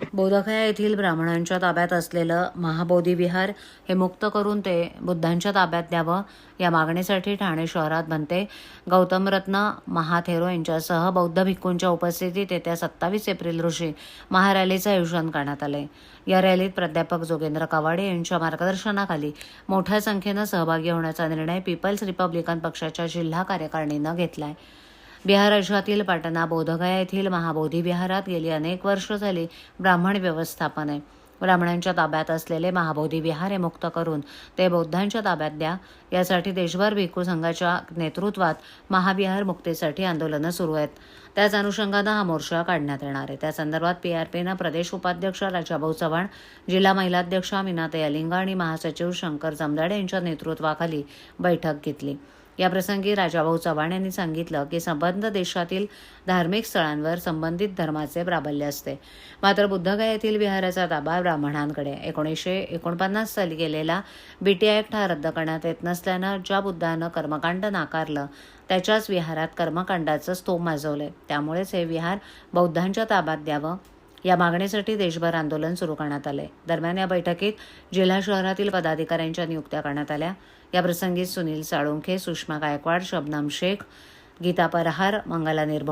बोधगया येथील ब्राह्मणांच्या ताब्यात असलेलं महाबोधी विहार हे मुक्त करून ते बुद्धांच्या ताब्यात द्यावं या मागणीसाठी ठाणे शहरात बनते. गौतम रत्न महाथेरो यांच्यासह बौद्ध भिक्खूंच्या उपस्थितीत येत्या सत्तावीस एप्रिल रोजी महारॅलीचं आयोजन करण्यात आले या रॅलीत प्राध्यापक जोगेंद्र कवाडे यांच्या मार्गदर्शनाखाली मोठ्या संख्येनं सहभागी होण्याचा निर्णय पीपल्स रिपब्लिकन पक्षाच्या जिल्हा कार्यकारिणीनं आहे बिहार राज्यातील पाटणा बोधगया येथील महाबोधी विहारात गेली अनेक वर्ष झाली ब्राह्मण व्यवस्थापन आहे. ब्राह्मणांच्या ताब्यात असलेले महाबोधी विहार हे मुक्त करून ते बौद्धांच्या ताब्यात द्या. यासाठी देशभर भिक्खू संघाच्या नेतृत्वात महाविहार मुक्तीसाठी आंदोलनं सुरू आहेत. त्याच अनुषंगानं हा मोर्चा काढण्यात येणार आहे. त्या संदर्भात पीआरपीनं प्रदेश उपाध्यक्ष राजाभाऊ चव्हाण जिल्हा महिलाध्यक्षा मीनाताई अलिंगा आणि महासचिव शंकर जमदाडे यांच्या नेतृत्वाखाली बैठक घेतली. याप्रसंगी राजाभाऊ चव्हाण यांनी सांगितलं की संबंध देशातील धार्मिक स्थळांवर संबंधित धर्माचे प्राबल्य असते. मात्र बुद्धगया येथील विहाराचा ताबा ब्राह्मणांकडे. एकोणीसशे एकोणपन्नास साली गेलेला बीटीआय ऍक्ट हा रद्द करण्यात येत नसल्यानं ज्या बुद्धानं कर्मकांड नाकारलं त्याच्याच विहारात कर्मकांडाचं स्तोम माजवलंय त्यामुळेच हे विहार बौद्धांच्या ताब्यात द्यावं या मागणीसाठी देशभर आंदोलन सुरू करण्यात आले. दरम्यान या बैठकीत जिल्हा शहरातील पदाधिकाऱ्यांच्या नियुक्त्या करण्यात आल्या. याप्रसंगी सुनील साळुंखे सुषमा गायकवाड शबनम शेख गीता परहार मंगला निर्भो